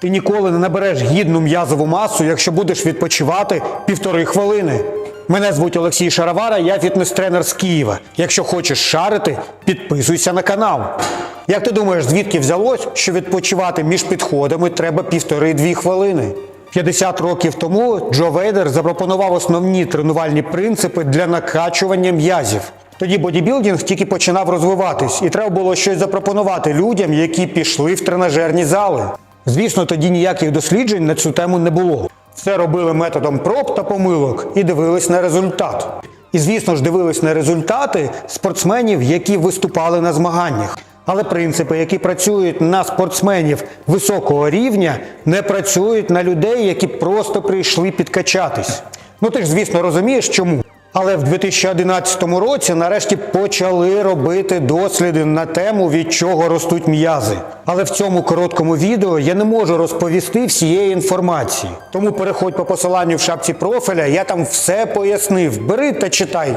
Ти ніколи не набереш гідну м'язову масу, якщо будеш відпочивати півтори хвилини. Мене звуть Олексій Шаровара, я фітнес-тренер з Києва. Якщо хочеш шарити, підписуйся на канал. Як ти думаєш, звідки взялось, що відпочивати між підходами треба півтори-дві хвилини? 50 років тому Джо Вейдер запропонував основні тренувальні принципи для накачування м'язів. Тоді бодібілдинг тільки починав розвиватись, і треба було щось запропонувати людям, які пішли в тренажерні зали. Звісно, тоді ніяких досліджень на цю тему не було. Все робили методом проб та помилок і дивились на результат. І звісно ж дивились на результати спортсменів, які виступали на змаганнях. Але принципи, які працюють на спортсменів високого рівня, не працюють на людей, які просто прийшли підкачатись. Ну ти ж, звісно, розумієш, чому. Але в 2011 році нарешті почали робити досліди на тему, від чого ростуть м'язи. Але в цьому короткому відео я не можу розповісти всієї інформації. Тому переходь по посиланню в шапці профіля, я там все пояснив. Бери та читай.